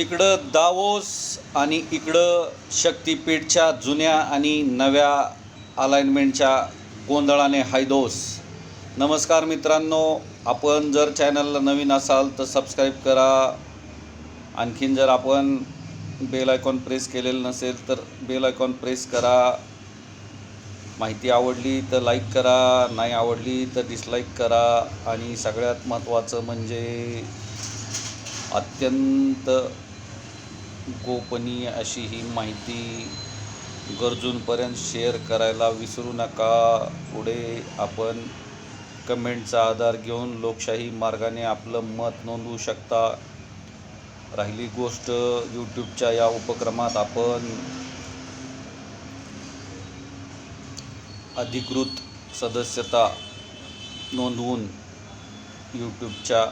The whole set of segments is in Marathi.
तिकडं दावोस आणि इकडं शक्तीपीठच्या जुन्या आणि नव्या अलाइनमेंटच्या गोंधळाने हायदोस. नमस्कार मित्रांनो आपण जर चॅनलला नवीन असाल तर सबस्क्राईब करा. आणखीन जर आपण बेल आयकॉन प्रेस केलेलं नसेल तर बेल आयकॉन प्रेस करा. माहिती आवडली तर लाईक करा नाही आवडली तर डिसलाईक करा. आणि सगळ्यात महत्त्वाचं म्हणजे अत्यंत गोपनीय अशी ही माहिती गरजूंपर्यंत शेअर करायला विसरू नका. पुढे आपण कमेंटचा आधार घेऊन लोकशाही मार्गाने आपलं मत नोंदवू शकता. राहिली गोष्ट यूट्यूबच्या या उपक्रमात आपण अधिकृत सदस्यता नोंदवून यूट्यूबच्या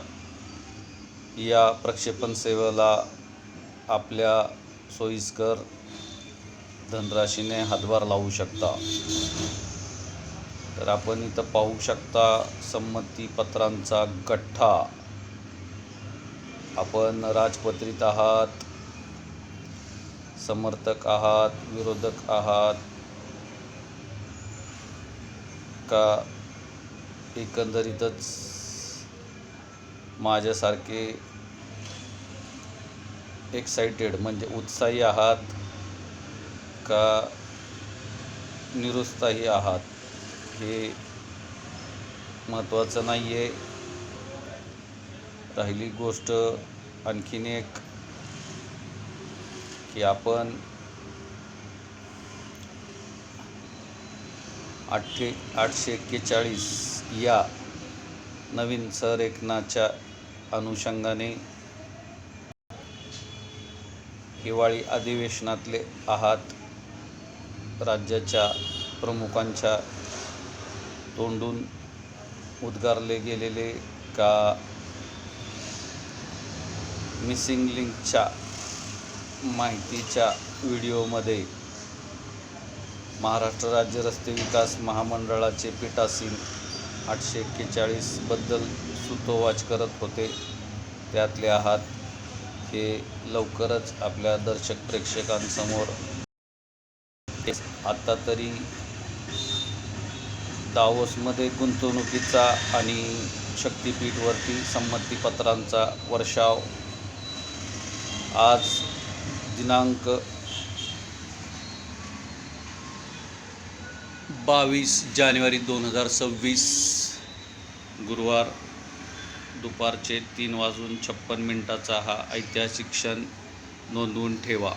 या प्रक्षेपण सेवेला आपल्या सोयीस्कर धनराशीने हातभार लावू शकता. तर आपण इथं पाहू शकता संमतीपत्रांचा गठ्ठा. आपण राजपत्रित आहात समर्थक आहात विरोधक आहात का एकंदरीतच माझ्यासारखे एक्साइटेड म्हणजे उत्साही आहात का निरुत्साही आहात? हे महत्त्वाचं नाही आहे राहिली गोष्ट आणखीन एक की आपण आठशे आठशे एक्केचाळीस या नवीन संरेखनाच्या अनुषंगाने हिवाळी अधिवेशनातले आहात. राज्याच्या प्रमुखांच्या तोंडून उद्गारले गेलेले का? मिसिंग लिंकच्या माहितीच्या व्हिडिओमध्ये महाराष्ट्र राज्य रस्ते विकास महामंडळाचे पीठासीन आठशे एक्केचाळीसबद्दल सुतोवाच करत होते. त्यातले आहात हे लवकरच आपल्या दर्शक प्रेक्षकांसमोर आत्ता तरी दावोसमध्ये गुंतवणुकीचा आणि शक्तीपीठवरती संमतीपत्रांचा वर्षाव. आज दिनांक बावीस जानेवारी दोन हजार सव्वीस गुरुवार. दुपारचे तीन वाजून छप्पन मिनटाचा हा ऐतिहासिक क्षण नोंदवून ठेवा.